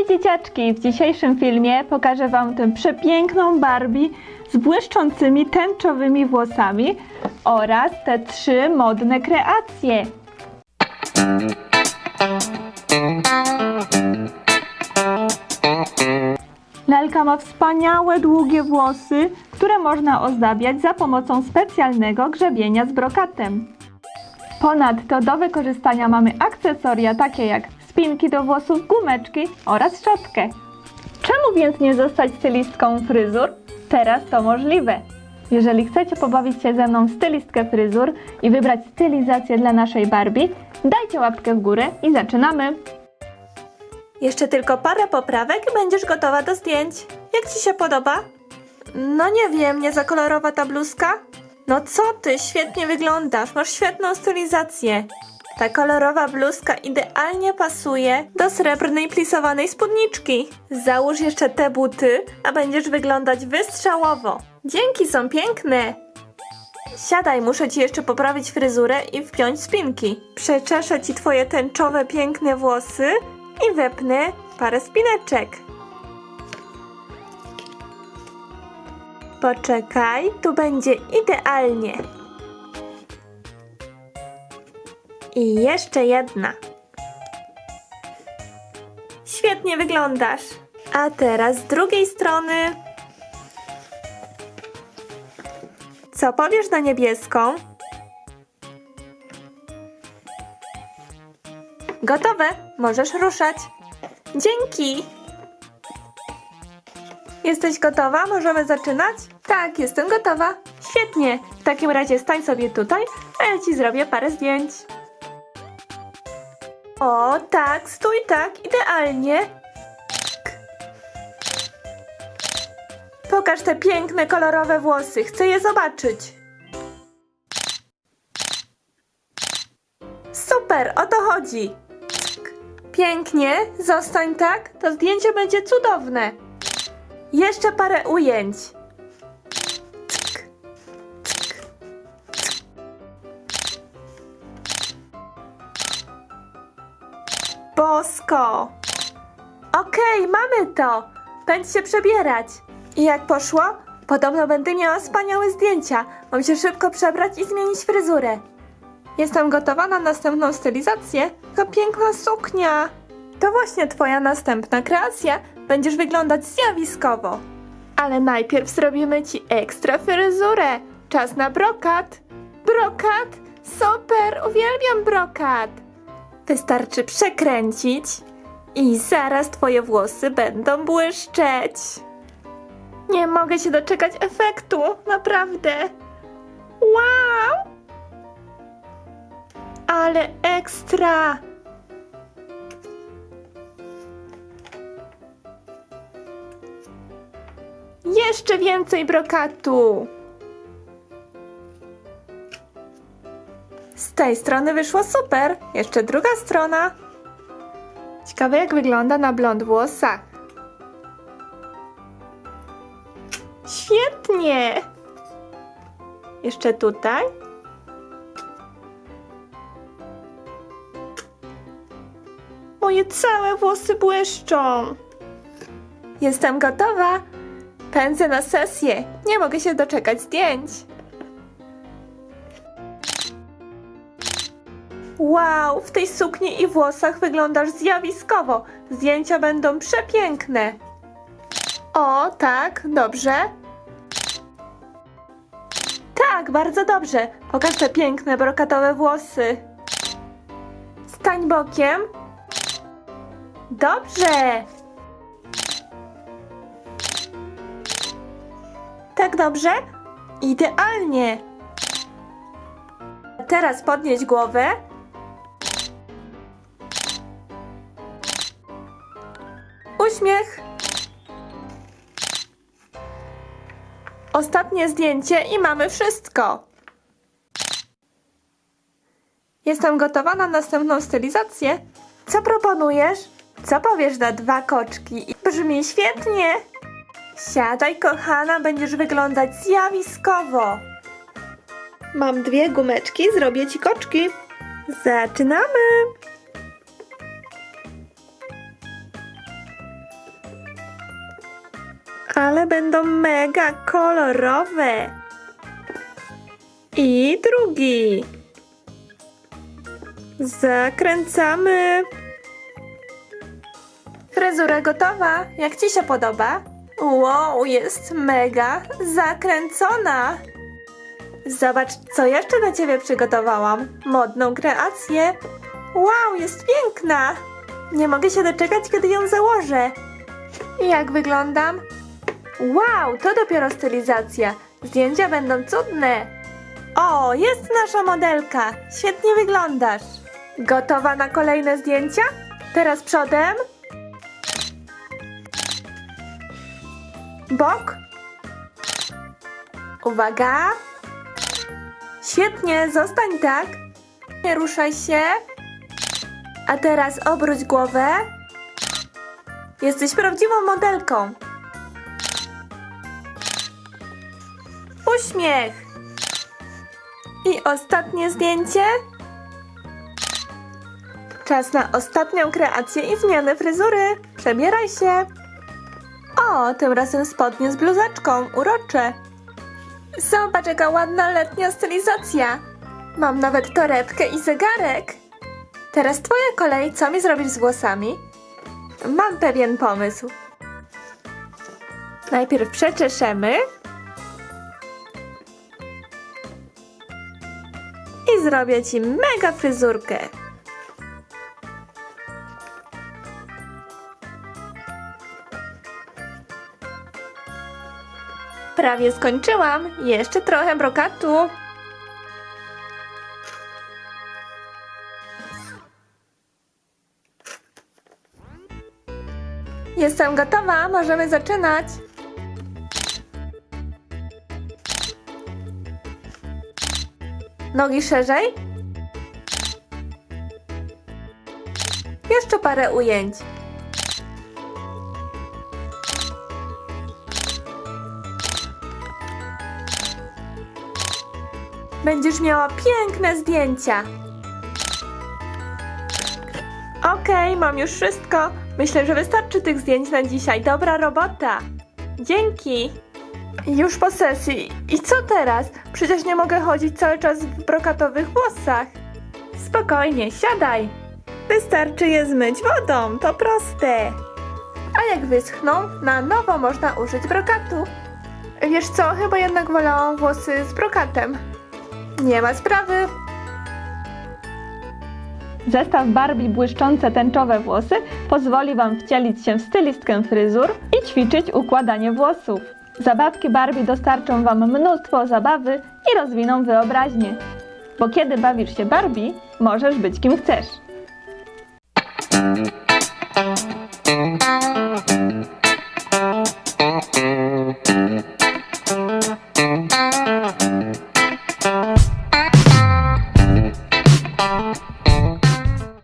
Hej dzieciaczki! W dzisiejszym filmie pokażę Wam tę przepiękną Barbie z błyszczącymi tęczowymi włosami oraz te trzy modne kreacje. Lalka ma wspaniałe, długie włosy, które można ozdabiać za pomocą specjalnego grzebienia z brokatem. Ponadto do wykorzystania mamy akcesoria takie jak spinki do włosów, gumeczki oraz szczotkę. Czemu więc nie zostać stylistką fryzur? Teraz to możliwe. Jeżeli chcecie pobawić się ze mną w stylistkę fryzur i wybrać stylizację dla naszej Barbie, dajcie łapkę w górę i zaczynamy! Jeszcze tylko parę poprawek i będziesz gotowa do zdjęć. Jak ci się podoba? No nie wiem, nie za kolorowa ta bluzka? No co ty, świetnie wyglądasz, masz świetną stylizację. Ta kolorowa bluzka idealnie pasuje do srebrnej plisowanej spódniczki. Załóż jeszcze te buty, a będziesz wyglądać wystrzałowo. Dzięki, są piękne. Siadaj, muszę ci jeszcze poprawić fryzurę i wpiąć spinki. Przeczeszę ci twoje tęczowe, piękne włosy i wepnę parę spineczek. Poczekaj, tu będzie idealnie. I jeszcze jedna. Świetnie wyglądasz. A teraz z drugiej strony. Co powiesz na niebieską? Gotowe, możesz ruszać. Dzięki. Jesteś gotowa? Możemy zaczynać? Tak, jestem gotowa. Świetnie. W takim razie stań sobie tutaj, a ja ci zrobię parę zdjęć. O, tak, stój tak, idealnie. Pokaż te piękne, kolorowe włosy. Chcę je zobaczyć. Super, o to chodzi. Pięknie, zostań tak, to zdjęcie będzie cudowne. Jeszcze parę ujęć. Bosko. Okej, mamy to. Pędź się przebierać. I jak poszło? Podobno będę miała wspaniałe zdjęcia. Mam się szybko przebrać i zmienić fryzurę. Jestem gotowa na następną stylizację. To piękna suknia. To właśnie twoja następna kreacja. Będziesz wyglądać zjawiskowo. Ale najpierw zrobimy ci ekstra fryzurę. Czas na brokat. Brokat? Super, uwielbiam brokat. Wystarczy przekręcić i zaraz twoje włosy będą błyszczeć. Nie mogę się doczekać efektu, naprawdę. Wow! Ale ekstra! Jeszcze więcej brokatu! Tej strony wyszło super. Jeszcze druga strona. Ciekawe jak wygląda na blond włosach. Świetnie! Jeszcze tutaj. Moje całe włosy błyszczą. Jestem gotowa. Pędzę na sesję. Nie mogę się doczekać zdjęć. Wow, w tej sukni i włosach wyglądasz zjawiskowo. Zdjęcia będą przepiękne. O, tak, dobrze. Tak, bardzo dobrze. Pokaż te piękne brokatowe włosy. Stań bokiem. Dobrze. Tak dobrze? Idealnie. Teraz podnieś głowę. Uśmiech. Ostatnie zdjęcie i mamy wszystko. Jestem gotowa na następną stylizację. Co proponujesz? Co powiesz na dwa koczki? Brzmi świetnie. Siadaj, kochana, będziesz wyglądać zjawiskowo. Mam dwie gumeczki, zrobię ci koczki. Zaczynamy. Ale będą mega kolorowe. I drugi. Zakręcamy. Fryzura gotowa. Jak ci się podoba? Wow, jest mega zakręcona. Zobacz, co jeszcze dla ciebie przygotowałam. Modną kreację. Wow, jest piękna. Nie mogę się doczekać, kiedy ją założę. Jak wyglądam? Wow, to dopiero stylizacja. Zdjęcia będą cudne. O, jest nasza modelka. Świetnie wyglądasz. Gotowa na kolejne zdjęcia? Teraz przodem. Bok. Uwaga. Świetnie, zostań tak. Nie ruszaj się. A teraz obróć głowę. Jesteś prawdziwą modelką. Uśmiech. I ostatnie zdjęcie. Czas na ostatnią kreację i zmianę fryzury. Przebieraj się. O, tym razem spodnie z bluzaczką. Urocze. Zobacz, jaka ładna letnia stylizacja. Mam nawet torebkę i zegarek. Teraz twoja kolej, co mi zrobisz z włosami? Mam pewien pomysł. Najpierw przeczeszemy. I zrobię ci mega fryzurkę. Prawie skończyłam. Jeszcze trochę brokatu. Jestem gotowa, możemy zaczynać. Nogi szerzej. Jeszcze parę ujęć. Będziesz miała piękne zdjęcia. Okej, mam już wszystko. Myślę, że wystarczy tych zdjęć na dzisiaj. Dobra robota. Dzięki. Już po sesji. I co teraz? Przecież nie mogę chodzić cały czas w brokatowych włosach. Spokojnie, siadaj. Wystarczy je zmyć wodą, to proste. A jak wyschną, na nowo można użyć brokatu. Wiesz co, chyba jednak wolałam włosy z brokatem. Nie ma sprawy. Zestaw Barbie błyszczące tęczowe włosy pozwoli Wam wcielić się w stylistkę fryzur i ćwiczyć układanie włosów. Zabawki Barbie dostarczą Wam mnóstwo zabawy i rozwiną wyobraźnię. Bo kiedy bawisz się Barbie, możesz być kim chcesz.